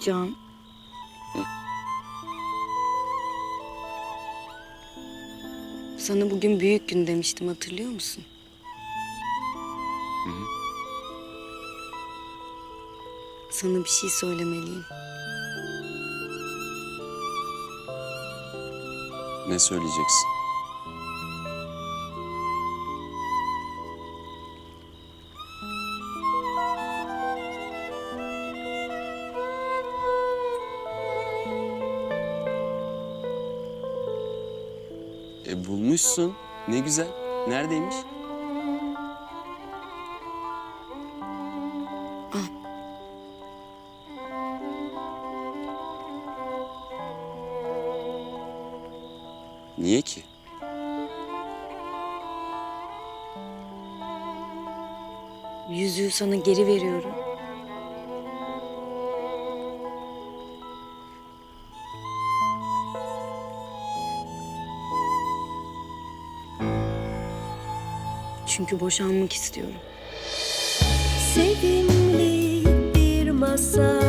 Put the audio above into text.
Can. Sana bugün büyük gün demiştim hatırlıyor musun? Sana bir şey söylemeliyim. Ne söyleyeceksin? E bulmuşsun. Ne güzel. Neredeymiş? Niye ki? Yüzüğü sana geri veriyorum. Çünkü boşanmak istiyorum. Sevimli bir masal